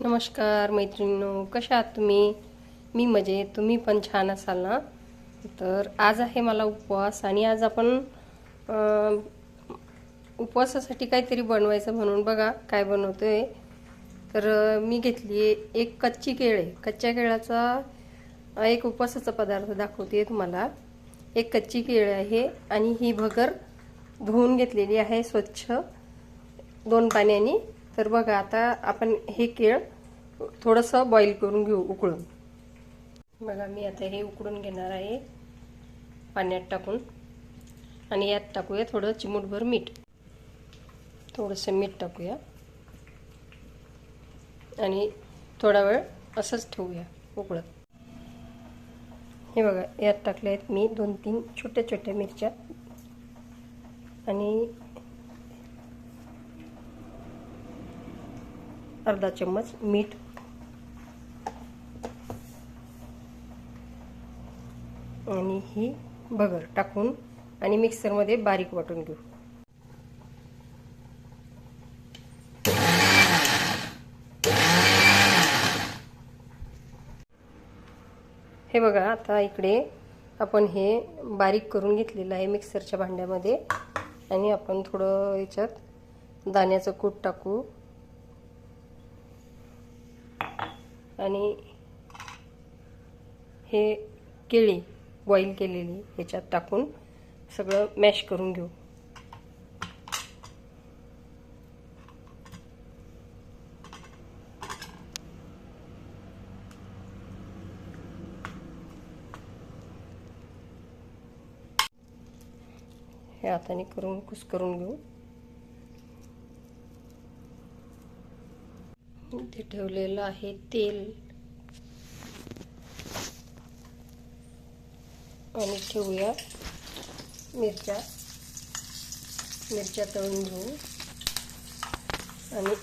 नमस्कार मैत्रिणींनो कशा आहात तुम्ही? मी मजेत. तुम्ही पण छान असाल ना? तर आज आहे मला उपवास आणि आज आपण उपवासासाठी काहीतरी बनवायचं म्हणून बघा काय बनवतो आहे तर मी घेतली एक कच्ची केळे कच्च्या केळाचा एक उपवासाचा पदार्थ दाखवते तुम्हाला. एक कच्ची केळ आहे आणि ही भगर धुवून घेतलेली आहे स्वच्छ दोन पाण्याने. तर बघा आता आपण हे केळ थोडंसं बॉईल करून घेऊ उकळून. बघा मी आता हे उकडून घेणार आहे पाण्यात टाकून. आणि यात टाकूया थोडं चिमूटभर मीठ. थोडंसं मीठ टाकूया. आणि थोडा वेळ असंच ठेवूया उकळत. हे बघा यात टाकले आहेत मी दोन तीन छोट्या छोट्या मिरच्या. आणि अर्धा चम्मच मीठ. आणि ही भगर टाकून आणि मिक्सरमध्ये बारीक वाटून घेऊ. हे बघा आता इकडे आपण हे बारीक करून घेतलेलं आहे मिक्सरच्या भांड्यामध्ये. आणि आपण थोडं याच्यात दाण्याचं कूट टाकू. आणि हे केळी बॉईल केलेली ह्याच्यात टाकून सगळं मॅश करून घेऊ. हे हाताने करून कुस करून घेऊ. इथे ठेवलेलं आहे तेल. आणि ठेवूया मिरच्या. मिरच्या तळून घेऊ. आणि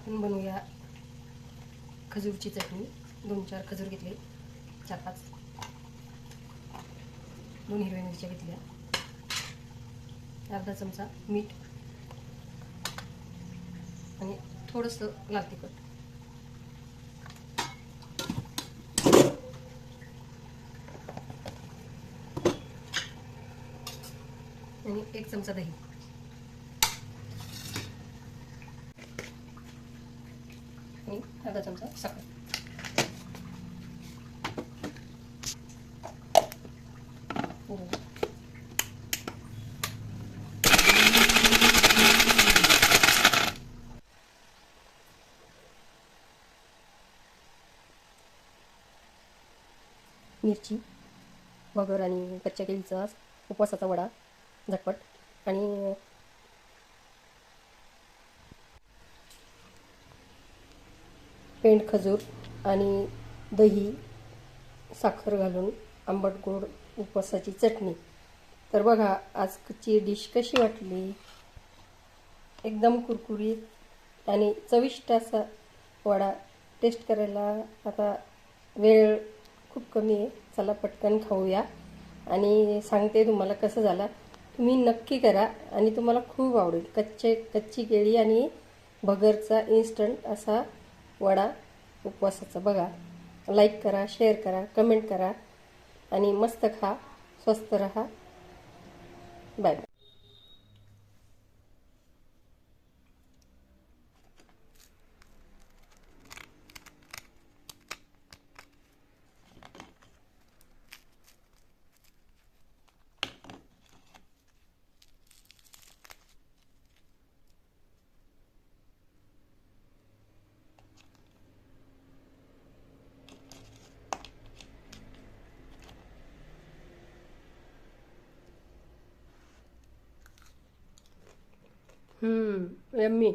आपण बनवूया खजूरची चटणी. दोन चार खजूर घेतले. चार पाच. दोन हिरव्या मिरच्या घेतल्या. अर्धा चमचा मीठ. आणि थोडंसं लाल तिखट. आणि एक चमचा दही. आणि अर्धा चमचा साखर. हो. मिरची वगर आणि कच्च्या केळीचा उपवासाचा वडा झटपट. आणि पेंड खजूर आणि दही साखर घालून आंबट गोड उपवासाची चटणी. तर बघा आजची डिश कशी वाटली? एकदम कुरकुरीत आणि चविष्ट असा वडा टेस्ट करायला आता वेळ खूप कमी आहे. चला पटकन खाऊया. आणि सांगते तुम्हाला कसं झाला. तुम्ही नक्की करा आणि तुम्हाला खूप आवडेल. कच्चे कच्ची केळी आणि भगरचा इन्स्टंट असा वडा उपवासाचा. बघा लाईक करा शेअर करा कमेंट करा आणि मस्त खा स्वस्त रहा. बाय बाय हम्म यम्मी